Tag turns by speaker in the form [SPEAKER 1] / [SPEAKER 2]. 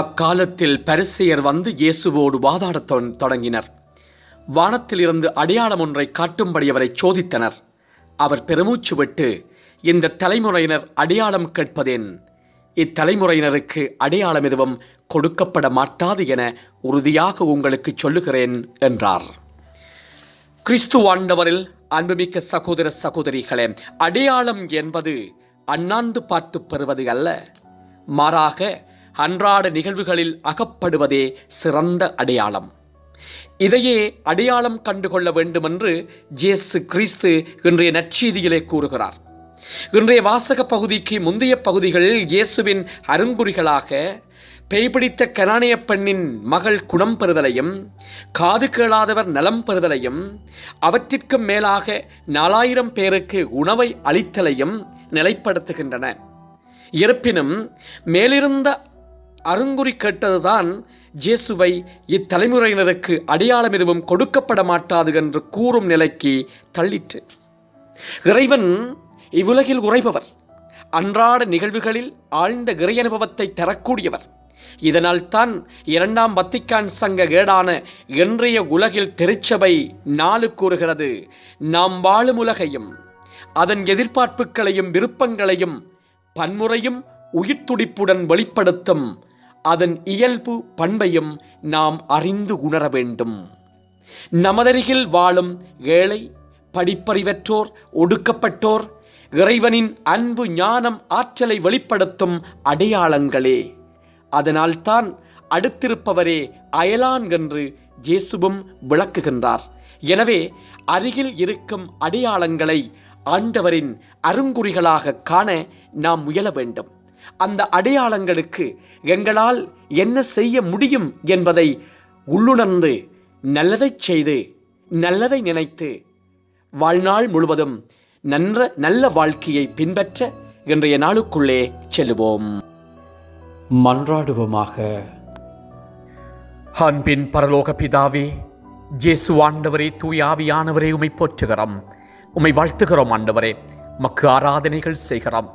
[SPEAKER 1] அக்காலத்தில் பரிசெயர் வந்து இயேசுவோடு வாதாடத் தொடங்கினர். வானத்திலிருந்து அடையாளம் ஒன்றை காட்டும்படி அவரை சோதித்தனர். அவர் பெருமூச்சு விட்டு இந்த தலைமுறையினர் அடையாளம் கேட்பதேன்? இத்தலைமுறையினருக்கு அடையாளம் எதுவும் கொடுக்கப்பட மாட்டாது என உறுதியாக உங்களுக்கு சொல்லுகிறேன் என்றார். கிறிஸ்து ஆண்டவரில் அன்புமிக்க சகோதர சகோதரிகளே அடையாளம் என்பது அண்ணாந்து பார்த்து பெறுவது அல்ல. மாறாக அன்றாட நிகழ்வுகளில் அகப்படுவதே சிறந்த அடையாளம். இதையே அடையாளம் கண்டுகொள்ள வேண்டுமென்று ஜேசு கிறிஸ்து இன்றைய நற்செய்தியிலே கூறுகிறார். இன்றைய வாசக பகுதிக்கு முந்தைய பகுதிகளில் இயேசுவின் அருங்குறிகளாக பேய்பிடித்த கனானிய பெண்ணின் மகள் குணம் பெறுதலையும் காது கேளாதவர் நலம் பெறுதலையும் அவற்றிற்கும் மேலாக நாலாயிரம் பேருக்கு உணவை அளித்தலையும் நிலைப்படுத்துகின்றன. இருப்பினும் மேலிருந்த அருங்குறி கேட்டதுதான் ஜேசுவை இத்தலைமுறையினருக்கு அடையாளம் எதுவும் கொடுக்கப்பட மாட்டாது என்று கூறும் நிலைக்கு தள்ளிற்று. இறைவன் இவ்வுலகில் உறைபவர். அன்றாட நிகழ்வுகளில் ஆழ்ந்த இறை அனுபவத்தை தரக்கூடியவர். இதனால் தான் இரண்டாம் வத்திக்கான் சங்க கேடான இன்றைய உலகில் திருச்சபை நாலு கூறுகிறது. நாம் வாழும் உலகையும் அதன் எதிர்பார்ப்புகளையும் விருப்பங்களையும் பன்முறையும் உயிர்த்துடிப்புடன் வெளிப்படுத்தும் அதன் இயல்பு பண்பையும் நாம் அறிந்து உணர வேண்டும். நமதருகில் வாழும் ஏழை படிப்பறிவற்றோர் ஒடுக்கப்பட்டோர் இறைவனின் அன்பு ஞானம் ஆற்றலை வெளிப்படுத்தும் அடையாளங்களே. அதனால்தான் அடுத்திருப்பவரே அயலான் என்று இயேசுவும் விளக்குகின்றார். எனவே அருகில் இருக்கும் அடையாளங்களை ஆண்டவரின் அருங்குறிகளாக காண நாம் முயல வேண்டும். அந்த அடையாளங்களுக்கு எங்களால் என்ன செய்ய முடியும் என்பதை உள்ளுணர்ந்து நல்லதைச் செய்து நல்லதை நினைத்து வாழ்நாள் முழுவதும் நன்ற நல்ல வாழ்க்கையை பின்பற்ற இன்றைய நாளுக்குள்ளே செல்லுவோம். மன்றாடுவோமாக. அன்பின் பரலோக பிதாவே ஜேசு ஆண்டவரே தூய ஆவியானவரே உமை போற்றுகிறோம். உமை வாழ்த்துகிறோம் ஆண்டவரே. மக்கு ஆராதனைகள் செய்கிறோம்.